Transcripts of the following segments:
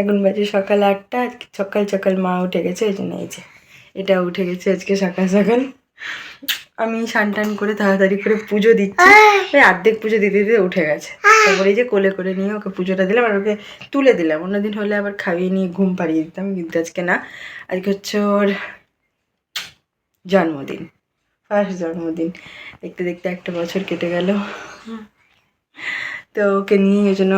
এখন বাজে সকাল আটটা, আজকে সকাল সকাল মা উঠে গেছে ওই জন্য এই যে এটা উঠে গেছে আজকে সকাল সকাল। আমি স্নান টান করে তাড়াতাড়ি করে পুজো দিচ্ছি। অর্ধেক পুজো দিতে দিতে উঠে গেছে। তারপরে এই যে কোলে করে নিয়ে ওকে পুজোটা দিলাম আর ওকে তুলে দিলাম। অন্যদিন হলে আবার খাইয়ে নিয়ে ঘুম পাড়িয়ে দিতাম, কিন্তু আজকে না। আজকে হচ্ছে ওর জন্মদিন ফার্স্ট জন্মদিন। দেখতে দেখতে একটা বছর কেটে গেল। তো ওকে নিয়ে ওই জন্য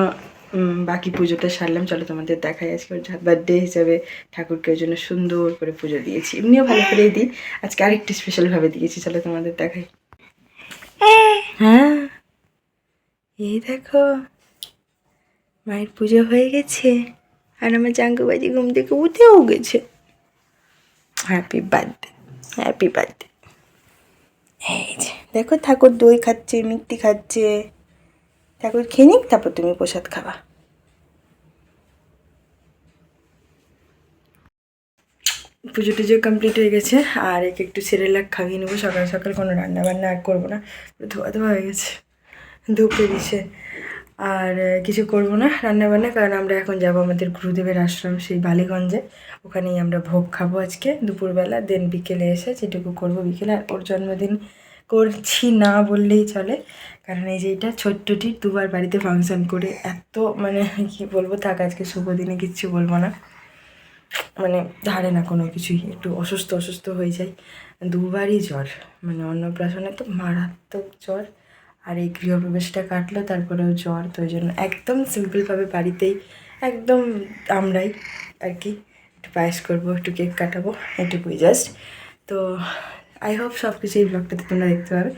বাকি পুজোটা সারলাম। চলো তোমাদের দেখাই আজকে ওর বার্থডে হিসাবে ঠাকুরকে ওই জন্য সুন্দর করে পুজো দিয়েছি। এমনিও ভালো করেই দিই। আজকে আরেকটু স্পেশালভাবে দিয়েছি। চলো তোমাদের দেখাই। হ্যাঁ। এই দেখো, মায়ের পুজো হয়ে গেছে। আর আমার জাঙ্গুবাজি ঘুম থেকে উঠেও গেছে। হ্যাপি বার্থডে হ্যাপি বার্থডে এই যে, দেখো ঠাকুর দই খাচ্ছে, মিষ্টি খাচ্ছে। ঠাকুর খেয়ে নিক, তারপর তুমি প্রসাদ খাবা। পুজো টুজো কমপ্লিট হয়ে গেছে, আর একে একটু সেরেলাক খাইয়ে নেব। সকাল সকাল কোনো রান্না বান্না আর করব না। ধোয়া ধোয়া হয়ে গেছে, ধূপ দিছে। আর কিছু করব না রান্না বান্না কারণ আমরা এখন যাব আমাদের গুরুদেবের আশ্রম, সেই বালিগঞ্জে। ওখানেই আমরা ভোগ খাব আজকে দুপুরবেলা দেন বিকেলে এসে যেটুকু করব বিকেলে, আর ওর জন্মদিন করছি না বললেই চলে। কারণ এই যে এটা ছোট্টটি দুবার বাড়িতে ফাংশন করে এত মানে কি বলব, থাক আজকে শুভ দিনে কিচ্ছু বলব না। মানে ধারে না কোনো কিছুই, একটু অসুস্থ অসুস্থ হয়ে যায় দুবারই জ্বর মানে অন্নপ্রাশনে তো মারাত্মক জ্বর। আর এই গৃহপ্রবেশটা কাটলো, তারপরেও জ্বর, তো ওই জন্য একদম সিম্পলভাবে বাড়িতেই একদম আমরাই আর কি। একটু পায়েস করব, একটু কেক কাটাবো, এটুকুই জাস্ট তো আই হোপ সব কিছু এই ব্লগটাতে তোমরা দেখতে পাবে।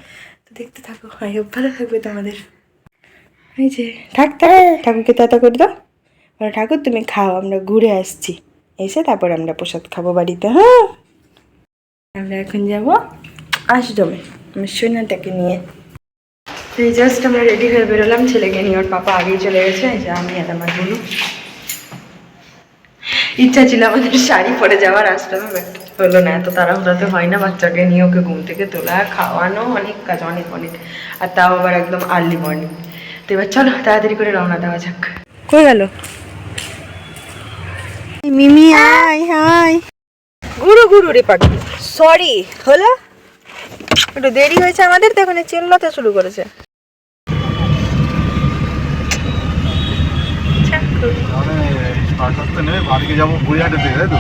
তো দেখতে থাকো আই হোপ ভালো থাকবে তোমাদের। এই যে থাক ঠাকুরকে তাতা করে দাও। ঠাকুর, তুমি খাও, আমরা ঘুরে আসছি। এসে তারপর আমরা প্রসাদ খাব বাড়িতে হ্যাঁ? আমরা এখন যাব আশ্রমে, আমি সোনাটাকে নিয়ে। এই জাস্ট আমরা রেডি হয়ে বেরোলাম, ছেলেকে নিয়ে, ওর পাপা আগেই চলে গেছে যে আমি আর আমার বলু ইচ্ছা ছিল আমাদের শাড়ি পরে যাওয়ার আশ্রমে বাট হলো না এত তাড়াহুড়াতে হয় না বাচ্চাকে নিয়ে ওকে ঘুম থেকে তোলা খাওয়ানো অনেক কাজ অনেক অনেক আর তাও আবার একদম আর্লি মর্নিং তো এবার চলো তাড়াতাড়ি করে রওনা দেওয়া যাক। কই গেল? Mimi hi hi. গুরু গুরু রে পাখি। সরি হলো? একটু দেরি হয়েছে আমাদের তো এখন চেল্লাতে শুরু করেছে। স্টার্টারটা নেবে বাড়িতে যাব বুড়িহাটে থেকে তাই তো?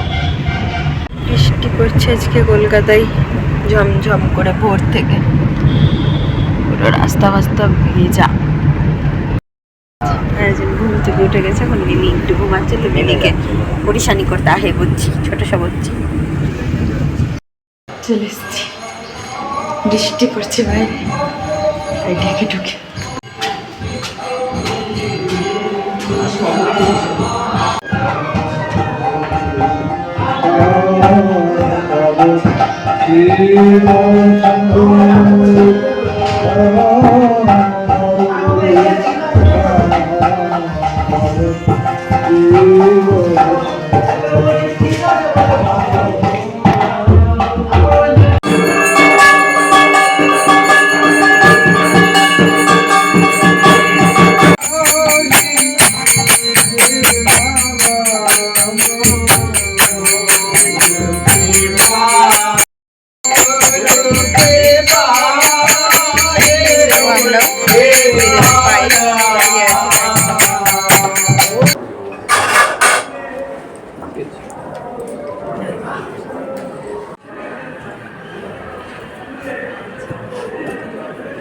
বৃষ্টি পড়ছে আজকে কলকাতায় ঝমঝম করে ভোর থেকে। পুরো রাস্তা ফাস্তা ভেজা। একজন ঘুম থেকে উঠে গেছে এখন মিমি একটু ঘুমাচ্ছে তো মিমিকে পরিশানি করতে আহে বুঝছি ছোট সব হচ্ছি চলে এসছি। বৃষ্টি পড়ছে ভাই। তাই ঢেকে ঢুকে। আমরা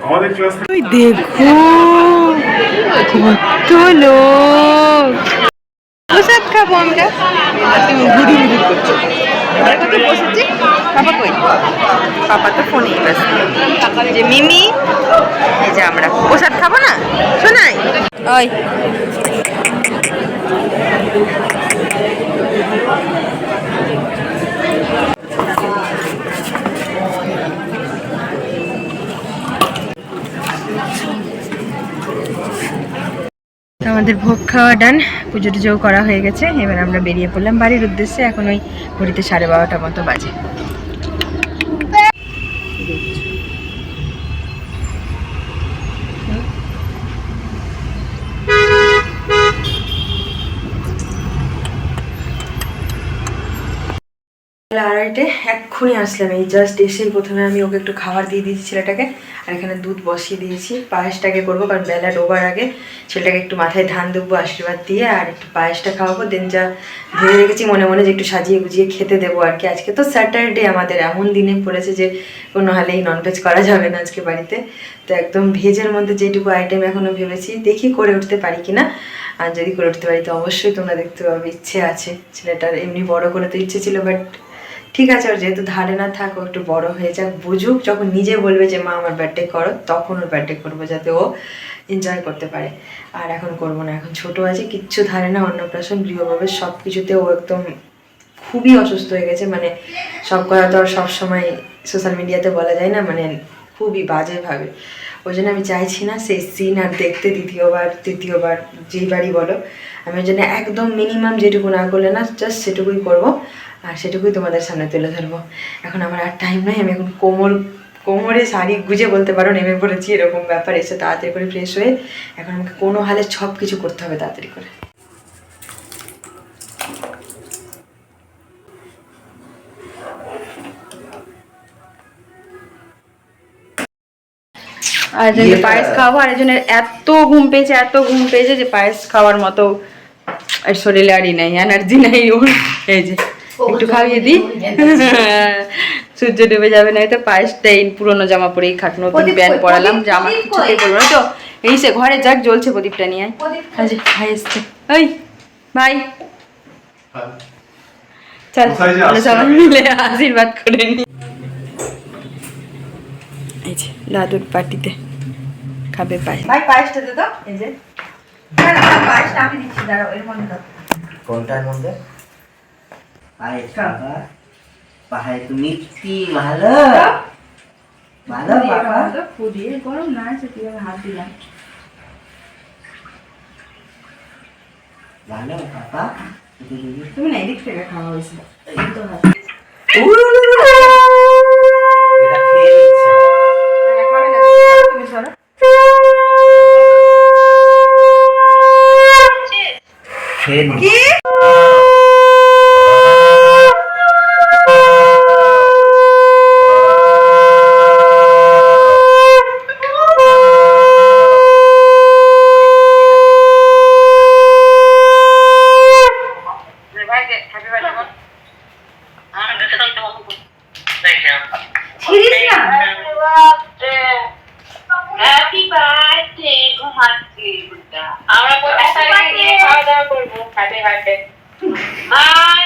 আমাদের দেখো কত লোক। প্রসাদ খাব আমরা। তুমি ঘুরি ঘুরি করছ আমরা কত বসেছি পাপা কই পাপা তো ফোনেই ব্যস্ত। যে মিমি এই যে আমরা। প্রসাদ খাব না? শোনাই? ওই। আমাদের ভোগ খাওয়া ডান পুজো টুজোও করা হয়ে গেছে। এবার আমরা বেরিয়ে পড়লাম বাড়ির উদ্দেশ্যে। এখন ওই ঘড়িতে সাড়ে বারোটা মতো বাজে। বেলা আড়াইটে এক্ষুনি আসলাম। এই জাস্ট এসেই প্রথমে আমি ওকে একটু খাবার দিয়ে দিয়েছি ছেলেটাকে, আর এখানে দুধ বসিয়ে দিয়েছি। পায়েসটাকে করব, কারণ বেলা ডোবার আগে ছেলেটাকে একটু মাথায় ধান দেবো, আশীর্বাদ দিয়ে, আর একটু পায়েসটা খাওয়াবো। দেন যা ভেবে রেখেছি মনে মনে যে একটু সাজিয়ে গুজিয়ে খেতে দেবো আর কি আজকে। তো স্যাটারডে আমাদের এমন দিনে পড়েছে যে, কোনো হালেই ননভেজ করা যাবে না আজকে বাড়িতে। তো একদম ভেজের মধ্যে যেটুকু আইটেম এখনও ভেবেছি, দেখি করে উঠতে পারি কিনা। আর যদি করে উঠতে পারি, তো অবশ্যই তোমরা দেখতে পাবে, ইচ্ছে আছে। ছেলেটার এমনি বড় করে তো ইচ্ছে ছিল বাট ঠিক আছে ওর যেহেতু ধারে না থাক, ও একটু বড় হয়ে যাক, বুঝুক, যখন নিজে বলবে যে, মা, আমার বার্থডে করো, তখন ওর বার্থডে করব, যাতে ও এনজয় করতে পারে। আর এখন করব না, এখন ছোট আছে, কিচ্ছু ধারে না, অন্নপ্রাশন গৃহভাবে সব কিছুতে ও একদম খুবই অসুস্থ হয়ে গেছে মানে সব কথা তো আর সবসময় সোশ্যাল মিডিয়াতে বলা যায় না মানে খুবই বাজেভাবে। ওই জন্য আমি চাইছি না সেই সিন আর দেখতে দ্বিতীয়বার, তৃতীয়বার যেই বাড়ি বলো। আমি ওই জন্য একদম মিনিমাম যেটুকু না করলে না জাস্ট সেটুকুই করব আর সেটুকুই তোমাদের সামনে তুলে ধরবো। এখন আমার আর টাইম নাই, আমি এখন কোমর কোমরে শাড়ি গুজে বলতে পারো, নেমে পড়েছি, এরকম ব্যাপার, এসে তাড়াতাড়ি করে ফ্রেশ হয়ে এখন আমাকে কোনো হালে সব কিছু করতে হবে তাড়াতাড়ি করে। আর জন্য পায়েস খাওয়াবো আর একজনের এত ঘুম পেয়েছে এত ঘুম পেয়েছে যে পায়েস খাওয়ার মতো আর শরীরে আরই নাই এনার্জি নাই ওর এই যে একটু খাইয়ে দিই সূর্য ডুবে যাবে না তো পায়েসটা এই পুরোনো জামা পরেই খাট নতুন প্যান্ট? পরালাম জামা? কিছুতেই করব না তো এই সে ঘরে যাক জ্বলছে প্রদীপটা নিয়ে কই? ভাই এসছে ওই ভাই চল কোথায় যে আমরা আসছে? সবাই মিলে আশীর্বাদ করে নি দাদুর পার্টিতে খাবে পায়েস। ভাই পায়েসটা দে তো এই যে। না না না, পায়েসটা আমি দিচ্ছি দাঁড়াও এর মধ্যে দাও। কোনটার মধ্যে? পায়ে বাবা। পাহাড়ে তো মিষ্টি ভালো? ভালো বাবা। ফুদিয়ে গরম না আছে কীভাবে হাত দিলাম। ভালো বাবা। তুমি না এদিক থেকে খাওয়া হয়েছে। এই তো হাত। এটা খেয়ে নিচ্ছে তুমি সরো খেয়ে না? হ্যাপি বার্থডে ঘুমাচ্ছি আমরা গিয়ে খাওয়া দাওয়া করব হাটে হাটে আর